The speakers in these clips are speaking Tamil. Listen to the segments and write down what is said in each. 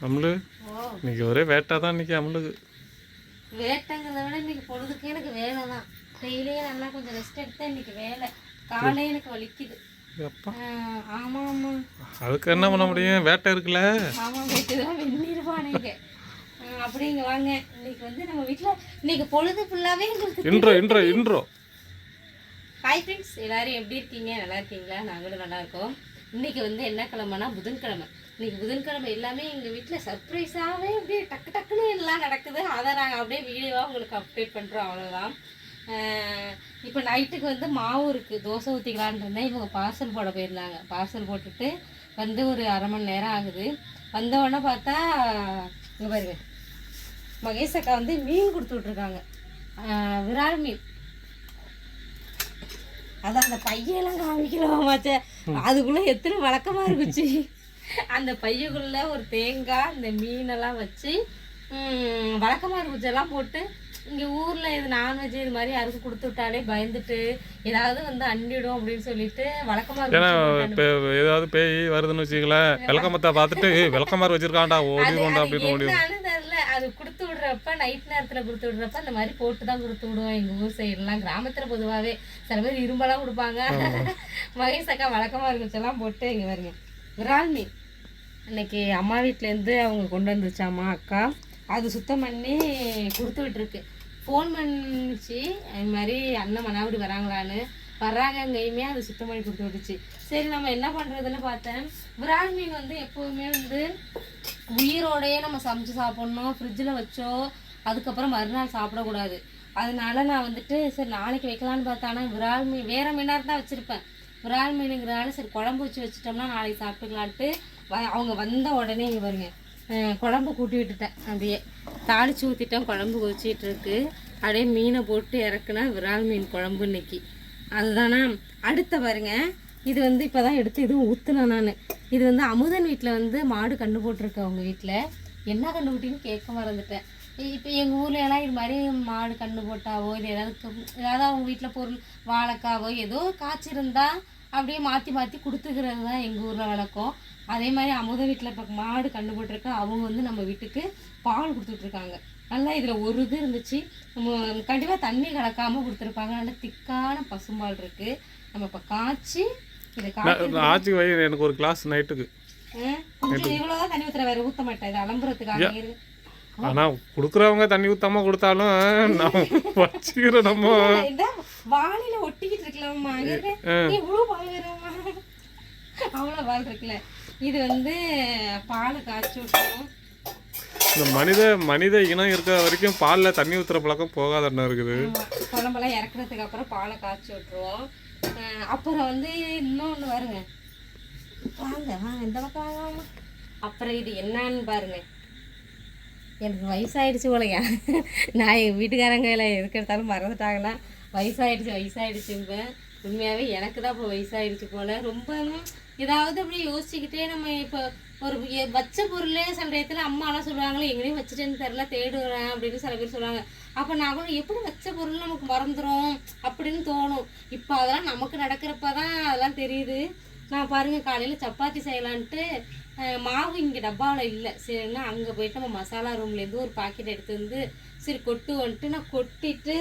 அம்முலு ஓ இன்னைக்கு ஒரே வேட்டா தான் இன்னைக்கு அம்முலுக்கு வேட்டைங்கிறத விட இன்னைக்கு பொழுதுக்கு எனக்கு வேலை தான். டெய்லியும் நல்லா கொஞ்சம் ரெஸ்ட் எடுத்தேன் இன்னைக்கு வேலை. காலையே எனக்கு வலிக்குது. ஆமா ஆமா. அதுக்கு என்ன பண்ண முடியும்? வேட்டை இருக்குல்ல. ஆமா வேட்டுதான் வெந்நீர்வானீங்க அப்படிங்க வாங்க. இன்னைக்கு வந்து நம்ம வீட்ல இன்னைக்கு பொழுது ஃபுல்லாவே எங்களுக்கு இன்றோ இன்றோ இன்றோ. ஹாய் ஃப்ரெண்ட்ஸ் எல்லாரும் எப்படி இருக்கீங்க? நல்லா இருக்கீங்களா? நாங்களும் நல்லா இருக்கோம். இன்னைக்கு வந்து என்ன கிழமைனா புதன்கிழமை. இன்னைக்கு புதன்கிழமை எல்லாமே எங்கள் வீட்டில் சர்ப்ரைஸாகவே அப்படியே டக்கு டக்குன்னு எல்லாம் நடக்குது. அதை நாங்கள் அப்படியே வீடியோவாக உங்களுக்கு அப்டேட் பண்ணுறோம் அவ்வளோதான் இப்போ நைட்டுக்கு வந்து மாவு இருக்குது தோசை ஊற்றிக்கலான்னு இருந்தேன். இவங்க பார்சல் போட போயிருந்தாங்க. பார்சல் போட்டுட்டு வந்து ஒரு அரை மணி நேரம் ஆகுது. வந்த உடனே பார்த்தா இங்கே பாருங்க மகேஷ் அக்கா வந்து மீன் கொடுத்து விட்ருக்காங்க விரால் மீன். அதான் அந்த பையெல்லாம் காமிக்கலாமாச்சே அதுக்குள்ள எத்தனை வழக்கமா இருக்குச்சு அந்த பையக்குள்ள ஒரு தேங்காய் இந்த மீனெல்லாம் வச்சு ம், வழக்கமா இருக்குச்செல்லாம் போட்டு இங்க ஊர்ல இது நான்வெஜ் இது மாதிரி யாருக்கும் கொடுத்து விட்டாலே பயந்துட்டு ஏதாவது வந்து அண்டிடும் அப்படின்னு சொல்லிட்டு வழக்கமா ஏன்னா இப்போ ஏதாவது பேய் வருதுன்னு வச்சுங்களேன் விளக்கமத்தை பார்த்துட்டு "ஏய், விளக்கமாறு வச்சிருக்கான்டா ஓடிடுவோம்டா அப்படின்னு ஓடி அது கொடுத்து விடுறப்ப நைட் நேரத்துல கொடுத்து விடுறப்ப இந்த மாதிரி போட்டு தான் கொடுத்து விடுவோம். எங்க ஊர் சைடுலாம் கிராமத்துல பொதுவாவே. சில பேர் இரும்பெல்லாம் கொடுப்பாங்க. மகேஷ் அக்கா வழக்கமா இருக்குச்செல்லாம் போட்டு இங்க பாருங்க. விரால் மீன் இன்னைக்கு அம்மா வீட்டிலேருந்து அவங்க கொண்டு வந்துருச்சாம்மா அக்கா. அது சுத்தம் பண்ணி கொடுத்து விட்டுருக்கு. ஃபோன் பண்ணிச்சு. அது மாதிரி அண்ணன் மனாவடி வராங்களான்னு. வர்றாங்கங்கையுமே அது சுத்தம் பண்ணி கொடுத்து விட்டுச்சு. சரி நம்ம என்ன பண்ணுறதுன்னு பார்த்தேன். விரால் மீன் வந்து எப்போவுமே வந்து உயிரோடையே நம்ம சமைச்சு சாப்பிட்ணும் ஃப்ரிட்ஜில் வச்சோ அதுக்கப்புறம் மறுநாள் சாப்பிடக்கூடாது. அதனால நான் வந்துட்டு சரி நாளைக்கு வைக்கலான்னு பார்த்தானா. விரால் மீன் வேறு மீனாக தான் வச்சுருப்பேன். விரால் மீனுங்கிறனால சரி குழம்பு வச்சு வச்சுட்டோம்னா நாளைக்கு சாப்பிட்டுக்கலான்ட்டு வ- அவங்க வந்த உடனே இங்கே பாருங்க. குழம்பு கூட்டி விட்டுட்டேன் அப்படியே தாளிச்சு ஊற்றிட்டேன் குழம்பு கொதிச்சிட்டு இருக்கு அப்படியே மீனை போட்டு இறக்குனா விரால் மீன் குழம்பு இன்னைக்கு. அதுதானா? அடுத்த பாருங்க. இது வந்து இப்போ தான் எடுத்து இதுவும் ஊற்றுனேன் நான். இது வந்து அமுதன் வீட்டில் வந்து மாடு கண்டு போட்டிருக்கு அவங்க வீட்டில் என்ன கண்டு போட்டின்னு கேட்க மறந்துட்டேன். இப்போ எங்கள் ஊரில் எல்லாம் இது மாதிரி மாடு கண்ணு போட்டாவோ இது ஏதாவது ஏதாவது அவங்க வீட்டில் பொருள் வாழைக்காவோ ஏதோ காய்ச்சிருந்தா அப்படியே மாற்றி மாற்றி கொடுத்துக்கிறது தான் எங்கள் ஊரில் வழக்கம். அதே மாதிரி அமுத வீட்டில் இப்போ மாடு கண்ணு போட்டிருக்க. அவங்க வந்து நம்ம வீட்டுக்கு பால் கொடுத்துட்ருக்காங்க நல்லா இதில் ஒரு இது இருந்துச்சு. நம்ம கண்டிப்பாக தண்ணி கலக்காமல் கொடுத்துருப்பாங்க. நல்லா திக்கான பசும்பால் இருக்குது நம்ம இப்போ காய்ச்சி இதை காய்ச்சி எனக்கு ஒரு கிளாஸ் நைட்டுக்கு கொஞ்சம் இவ்வளோதான் தண்ணி ஊற்றுற வேறு ஊற்ற மாட்டேன். இது அலம்புறதுக்காக ஆனா கொடுக்குறவங்க தண்ணி ஊத்தாம கொடுத்தாலும் நம்ம வச்சுக்கிற நம்ம. வாளில ஒட்டிக்கிட்டு இருக்கலாமா அவ்வளோ பால் இருக்குல்ல. இது வந்து பாலை காய்ச்சி விட்டோம் இந்த மனித மனித இனம் இருக்கிற வரைக்கும் பால்ல தண்ணி ஊத்துற பழக்கம் போகாதண்ணா இருக்குது. ஆமா, குழம்பெல்லாம் இறக்குறதுக்கு அப்புறம் பாலை காய்ச்சி விட்டுருவோம். அப்புறம் வந்து இன்னொன்று வருங்க வாங்க வாங்க இந்த பக்கம் வாங்க. அப்புறம் இது என்னன்னு பாருங்க. எனக்கு வயசாயிடுச்சு போலையா நான் எங்கள் வீட்டுக்காரங்க எல்லாம் எதுக்கு எடுத்தாலும் மறந்துட்டாங்களா வயசாயிடுச்சு வயசாயிடுச்சும்பேன் உண்மையாகவே எனக்கு தான் இப்போ வயசாயிடுச்சு போல். ரொம்ப ஏதாவது அப்படியே யோசிச்சுக்கிட்டே நம்ம இப்போ ஒரு வச்ச பொருளே சில இடத்துல அம்மாலாம் சொல்லுவாங்களே எங்கேயும் வச்சுட்டேன்னு தெரில தேடுறேன் அப்படின்னு சில பேர் சொல்லுவாங்க. அப்போ நான் கூட எப்படி வச்ச பொருள் நமக்கு மறந்துடும் அப்படின்னு தோணும். இப்போ அதெல்லாம் நமக்கு நடக்கிறப்ப தான் அதெல்லாம் தெரியுது. நான் பாருங்கள் காலையில் சப்பாத்தி செய்யலான்ட்டு மாவு இங்கே டப்பாவில் இல்லை. சரின்னா அங்கே போயிட்டு நம்ம மசாலா ரூம்லேருந்து ஒரு பாக்கெட் எடுத்து வந்து சரி கொட்டு வந்துட்டு நான் கொட்டிட்டு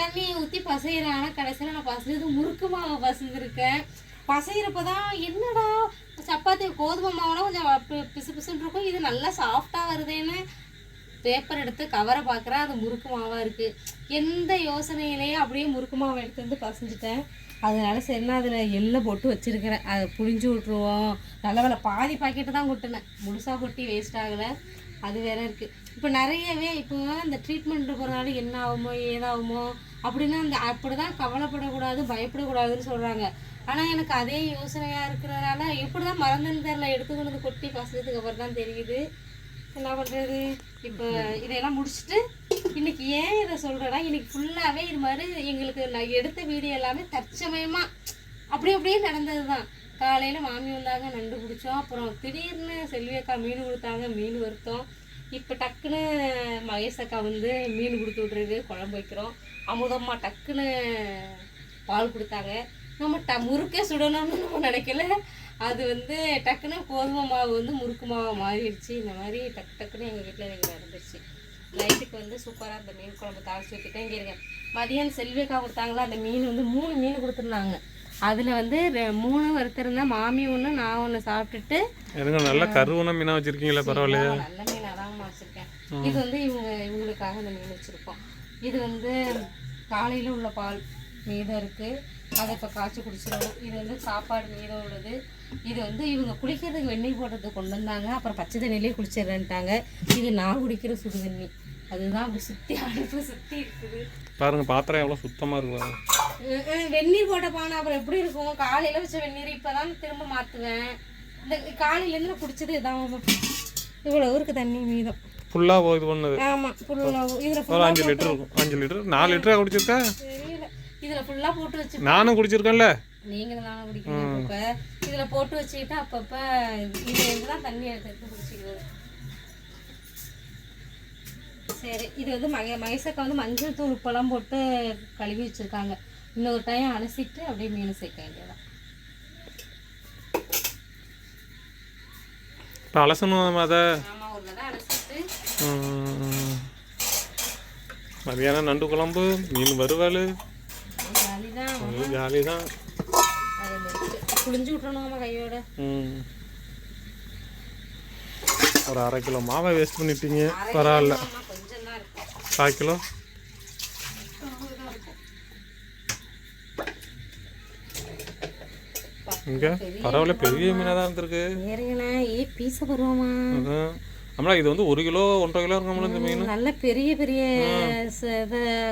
தண்ணியை ஊற்றி பசைகிறேன் ஆனால் கடைசியில் நான் பசைது முறுக்கு மாவை பசைஞ்சிருக்கேன். பசைகிறப்ப தான் என்னடா சப்பாத்தி கோதுமை மாவுலாம் கொஞ்சம் பிசு பிசுன்னு இருக்கும். இது நல்லா சாஃப்டாக வருதேன்னு பேப்பர் எடுத்து கவரை பார்க்குறேன் அது முறுக்கு மாவாக இருக்குது எந்த யோசனையிலேயே அப்படியே முறுக்கு மாவை எடுத்து வந்து பசைஞ்சிட்டேன். அதனால சரி நான் அதில் எள்ளை போட்டு வச்சுருக்கிறேன். அதை புழிஞ்சு விட்ருவோம் நல்ல வேலை பாதி பாக்கெட்டு தான் கொட்டினேன். முழுசாக கொட்டி வேஸ்ட் ஆகலை. அது வேற இருக்குது இப்போ நிறையவே இப்போ இந்த ட்ரீட்மெண்ட் போகிறனால என்ன ஆகுமோ ஏதாகுமோ அப்படின்னா அந்த அப்படி தான் கவலைப்படக்கூடாது பயப்படக்கூடாதுன்னு சொல்கிறாங்க ஆனால் எனக்கு அதே யோசனையாக இருக்கிறதுனால எப்படி தான் மறந்துன்னு தெரில எடுத்து கொண்டு வந்து கொட்டி பசத்துக்கு அப்புறம் தான் தெரியுது. என்ன பண்ணுறது இப்போ இதையெல்லாம் முடிச்சுட்டு இன்னைக்கு ஏன் இதை சொல்கிறேன்னா இன்னைக்கு ஃபுல்லாகவே இது மாதிரி எங்களுக்கு நான் எடுத்த வீடியோ எல்லாமே தற்சமயமாக அப்படி அப்படியே நடந்தது தான் காலையில் மாமி வந்தாங்க நண்டு பிடிச்சோம் அப்புறம் திடீர்னு செல்வி அக்கா மீன் கொடுத்தாங்க மீன் வருத்தோம் இப்போ டக்குன்னு மகேஷ் அக்கா வந்து மீன் கொடுத்து விட்றது குழம்பு வைக்கிறோம். அமுதம்மா டக்குன்னு பால் கொடுத்தாங்க. நம்ம ட முறுக்கே சுடணும்னு நம்ம நினைக்கல. அது வந்து டக்குன்னு கோதுமை மாவு வந்து முறுக்கு மாவு மாறிடுச்சு. இந்த மாதிரி டக்கு டக்குன்னு எங்கள் வீட்டில் எனக்கு நடந்துச்சு நைட்டுக்கு வந்து சூப்பராக அந்த மீன் குழம்பு தாளிச்சு ஊற்றிட்டேன் இங்கே இருக்கேன் மதியம் செல்வியக்கா கொடுத்தாங்களா? அந்த மீன் வந்து மூணு மீன் கொடுத்துருந்தாங்க. அதில் வந்து மூணு வறுத்திருந்தேன் மாமி ஒன்று நான் ஒன்று சாப்பிட்டுட்டு எதுங்க நல்லா கருவுன மீனா வச்சிருக்கீங்களா பரவாயில்லையா. நல்ல மீனாக தான் வச்சுருக்கேன். இது வந்து இவங்க இவங்களுக்காக இந்த மீன் வச்சுருக்கோம். இது வந்து காலையில் உள்ள பால் மீதம் இருக்குது அதை இப்போ காய்ச்சி குடிச்சிடணும். இது வந்து சாப்பாடு மீதம் உள்ளது. இது வந்து இவங்க குளிக்கிறதுக்கு வெந்நீர் போடுறதுக்கு கொண்டு வந்தாங்க. அப்புறம் பச்சை தண்ணியிலே குளிச்சிடுறேன்ட்டாங்க. இது நான் குடிக்கிற சுடு தண்ணி அதுதான் அப்படி சுற்றி அடுப்பு சுற்றி இருக்குது. பாருங்க பாத்திரம் எவ்வளோ சுத்தமாக இருக்கு பாருங்க. உம் உம் வெந்நீர் போட்ட பானை அப்புறம் எப்படி இருக்கும்? காலையில் வச்ச வெந்நீர் இப்போ தான் திரும்ப மாற்றுவேன் இந்த காலையிலேருந்து நான் குடிச்சது இதான். இவ்வளோ இருக்கு தண்ணி மீதம். ஃபுல்லாக இது பண்ணது. ஆமாம் ஃபுல்லாக இதில் அஞ்சு லிட்டர் இருக்கும். அஞ்சு லிட்டர். நாலு லிட்டரா குடிச்சிருக்கா? தெரியல இதில் ஃபுல்லாக போட்டு வச்சு நானும் குடிச்சிருக்கேன்ல. நீங்கள் தானே குடிக்கிறீங்க அப்பப்போ இதில் போட்டு வச்சுக்கிட்டு அப்பப்போ இது தான் தண்ணி எடுத்து குடிச்சிக்கிறது சரி இது வந்து மக மகேசக்கா வந்து மஞ்சள் தூள் உப்பெல்லாம் போட்டு கழுவி வச்சுருக்காங்க. இன்னொரு டைம் அலசிட்டு அப்படியே மீன் சேர்க்க வேண்டியதான் இப்போ அலசணும் அதை. மதியானம் நண்டு குழம்பு மீன் வறுவல். ஜாலி தான் புளிஞ்சு விட்றணுமா கையோட ம். ஒரு அரை கிலோ மாவை வேஸ்ட் பண்ணிட்டீங்க பரவாயில்ல கால் கிலோ இங்கே பரவாயில்ல பெரிய மீனாக தான் இருந்திருக்கு பீச வருவோமா அதான் ஆமாம் இது வந்து ஒரு கிலோ ஒன்றரை கிலோ இருக்காமல இந்த மீன்? நல்ல பெரிய பெரிய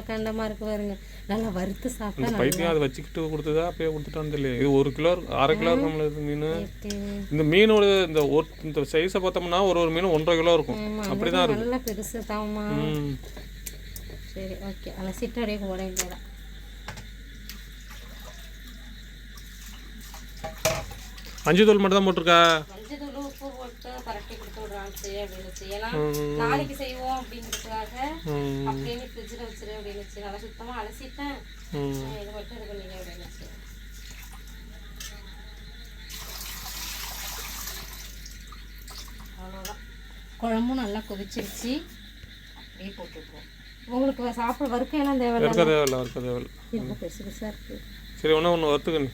கண்டமா இருக்கு பாருங்க. நல்லா வறுத்து சாப்பிட்டா பைத்தியம் அதை வச்சுக்கிட்டு கொடுத்ததா அப்படியே கொடுத்துட்டான்னு தெரியல இது ஒரு கிலோ இருக்கு- அரை கிலோ இருக்காமல இது மீன்? இருக்கு. இந்த மீனோட இந்த ஒரு இந்த சைஸை பார்த்தோம்னா ஒரு ஒரு மீன் ஒன்றரை கிலோ இருக்கும். ஆமா, அப்படி தான் இருக்கும். நல்ல பெருசு தாமா சரி ஓகே. அலசிட்டு அப்படியே போட வேண்டியதான் அஞ்சு தூள் மட்டும் தான் போட்டிருக்கா மஞ்சள் தூள் உப்பு போட்டு பரட்டி கொடுத்து விடுறான்னு செய்ய அப்படின்னு செய்யலாம். நாளைக்கு செய்வோம் அப்படிங்கிறதுக்காக அப்படின்னு ஃப்ரிட்ஜில் வச்சிரு அப்படின்னு வச்சு. நல்லா சுத்தமாக அலசிட்டேன். இது மட்டும் இது பண்ணிங்க அப்படின்னு அவ்வளோதான் குழம்பும் நல்லா கொதிச்சிருச்சு. அப்படியே போட்டுருக்கோம் உங்களுக்கு சாப்பிட வறுக்கையெல்லாம் தேவையில்ல? இருக்க தேவையில்ல இருக்க தேவையில்ல. பெருசு பெருசாக இருக்குது சரி ஒன்று ஒன்று வறுத்துக்க நீ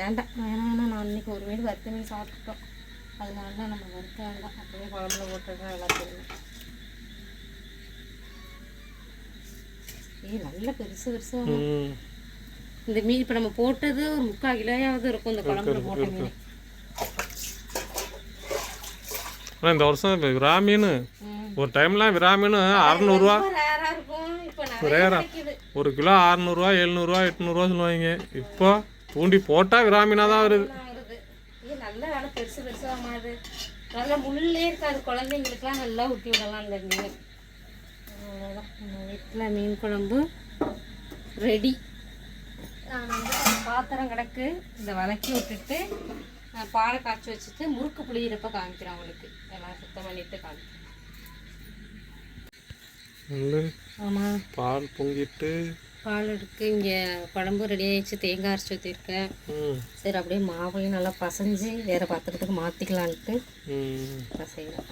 வேண்டாம். வேணாம் வேணாம் நான் இன்னைக்கு ஒரு மீன் வறுத்த மீன் சாப்பிட்டுட்டோம் அதனால தான் நம்ம வறுக்க வேண்டாம் அப்படியே குழம்புல போட்டுருக்கோம் எல்லாத்தையும் ஏய் நல்ல பெருசு பெருசு ம். இந்த மீன் இப்போ நம்ம போட்டது ஒரு முக்கால் கிலோயாவது இருக்கும் இந்த குழம்புல போட்ட மீன். ஆனால் இந்த வருஷம் விரா மீன். ஒரு டைம்லாம் விரா மீன் அறநூறுவா. ரேரா ஒரு கிலோ அறநூறுவா எழுநூறுவா எட்நூறுவா சொல்லுவாங்க. இப்போ தூண்டி போட்டால் விரா மீனாக தான் வருது. நல்லா வேலை பெருசு பெருசாக மாறுது நல்லா முள்ளே இருக்காது. குழந்தைங்களுக்குலாம் நல்லா ஊட்டி விடலாம் அந்த மீன். அவ்வளோதான் வீட்டில் மீன் குழம்பு ரெடி. நான் வந்து பாத்திரம் கிடக்கு. இந்த வதக்கி விட்டுட்டு பாலை காய்ச்சி வச்சுட்டு முறுக்கு புளியிறப்ப காமிக்கிறேன் உங்களுக்கு. எல்லாம் சுத்தம் பண்ணிட்டு காமிக்கிறேன். ஆமாம் பால் பொங்கிட்டு பால் இருக்கு இங்கே குழம்பு ரெடி ஆயிடுச்சு. தேங்காய் அரைச்சி ஊற்றிருக்கேன் சரி அப்படியே மாவையும் நல்லா பசைஞ்சு வேறு பாத்திரத்துக்கு மாற்றிக்கலான்ட்டு ம். செய்யலாம்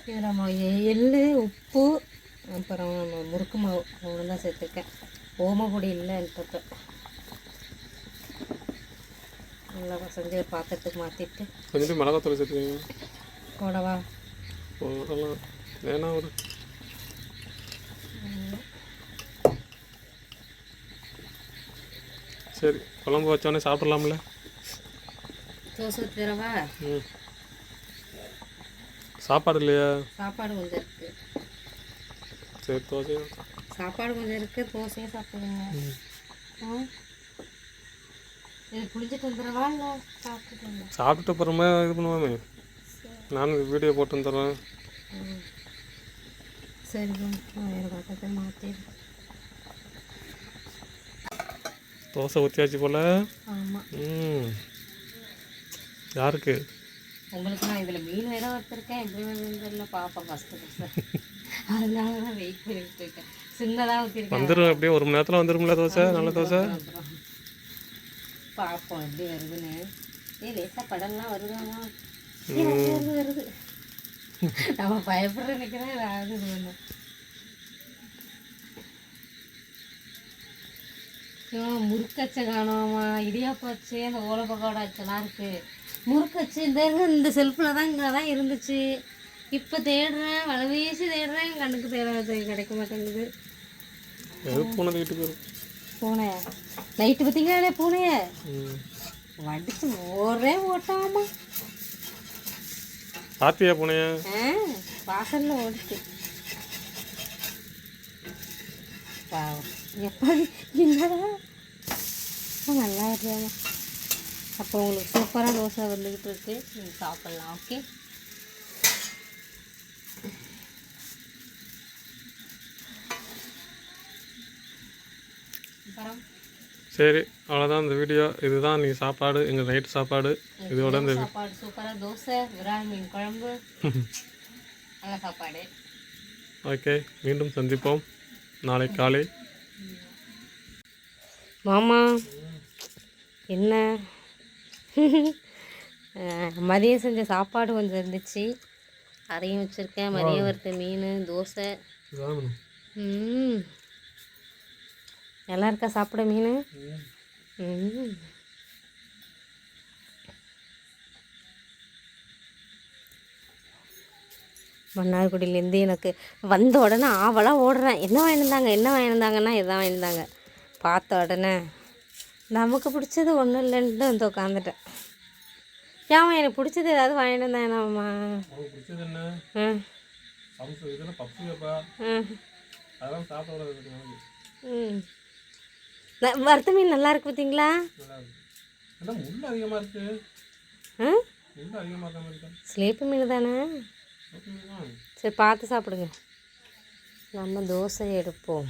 இதில் நம்ம எ- எள்ளு உப்பு அப்புறம் முறுக்கு மாவு அவ்வளோ தான் சேர்த்துருக்கேன். ஓமப்பொடி இல்லைன்றப்ப நல்லா பசஞ்சு பாத்திரத்துக்கு மாற்றிட்டு கொஞ்சம் மிளகாத்தூள் சேர்த்துக்கீங்க. போடவா? வேணா ஒரு சரி குழம்பு வச்சோடனே சாப்பிட்லாம்ல. தோசை ஊற்றி தரவா? ம். சாப்பாடு இல்லையா? சாப்பாடு கொஞ்சம் இருக்குது சரி தோசை சாப்பாடு கொஞ்சம் இருக்குது தோசையும் சாப்பிடுங்க. இது புளிஞ்சிட்டு வந்துடவா இல்லை சாப்பிட்டுட்டு? சாப்பிட்டு அப்புறமா இது பண்ணுவாமே. நானும் வீடியோ போட்டு ம். சரி நான் வேறு பாத்திரத்தை மாற்றிடுறேன் தோசை ஊற்றியாச்சு போல். ம். யாருக்கு? உங்களுக்கு நான் இதில் மீன் வேற வறுத்துருக்கேன் எப்படி தெரியல பார்ப்போம் ஃபஸ்ட்டு அதனால தான் வெயிட் பண்ணிட்டு இருக்கேன். சின்னதாக ஊற்றிருக்கேன் வந்துடும் அப்படியே ஒரு மணி நேரத்தில் வந்துரும்ல தோசை? நல்ல தோசை? பார்ப்போம் எப்படி வருதுன்னு. ஏ லேசா படம்லாம் வருதாமா வருது வருது. நம்ம பயப்படுற நினைக்கிறேன் அது இது முறுக்கச்சை காணோமா? இடியாப்பச்சு அந்த ஓலை பக்கோடா அச்செல்லாம் இருக்கு. முறுக்கச்சு இந்த இந்த செல்ஃபில் தான் இங்கே தான் இருந்துச்சு. இப்போ தேடுறேன் வலை வீசி தேடுறேன் என் கண்ணுக்கு தேட கிடைக்க மாட்டேங்குது. வரும். பூனை நைட்டு பார்த்தீங்களா பூனைய. வடிச்சு ஒரே ஓட்டாமா. பாத்தியா பூனைய? வாசல்ல ஓடிச்சு. பாவம். எப்படி என்னடா நல்லா இருக்கியாமா அப்போ உங்களுக்கு சூப்பராக தோசை வந்துக்கிட்டு இருக்கு நீங்கள் சாப்பிட்லாம் ஓகே சரி அவ்வளோதான் இந்த வீடியோ இதுதான் நீ சாப்பாடு எங்கள் நைட்டு சாப்பாடு. இதோட இந்த சாப்பாடு? சூப்பராக தோசை விரால் மீன் குழம்பு. நல்ல சாப்பாடு. ஓகே மீண்டும் சந்திப்போம். நாளை காலை. மாமா என்ன? மதியம் செஞ்ச சாப்பாடு கொஞ்சம் இருந்துச்சு. அதையும் வச்சுருக்கேன். மதியம் வறுத்த மீன் தோசை. நல்லா இருக்கா சாப்பிட மீன்? ம். மன்னார்குடியிலேருந்து எனக்கு வந்த உடனே ஆவலாக ஓடுறேன். என்ன வாங்கியிருந்தாங்க என்ன வாங்கியிருந்தாங்கன்னா இதான் வாங்கியிருந்தாங்க. பார்த்த உடனே நமக்கு பிடிச்சது ஒன்றும் இல்லைன்ட்டு வந்து உட்காந்துட்டேன் ஏமா எனக்கு பிடிச்சது ஏதாவது வாங்கிட்டு வந்தாங்கண்ணாம்மா பிடிச்சது என்ன? ம் சம்சு இதில் பப்ஸு கேப்பா? ம் அதெல்லாம் சாப்பிட கூடாது ம். ந- வறுத்த மீன் நல்லா இருக்கு பார்த்தீங்களா ஸ்லேப்பு மீன் தானே? சரி பார்த்து சாப்பிடுங்க. நம்ம தோசை எடுப்போம்.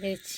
வெச்சு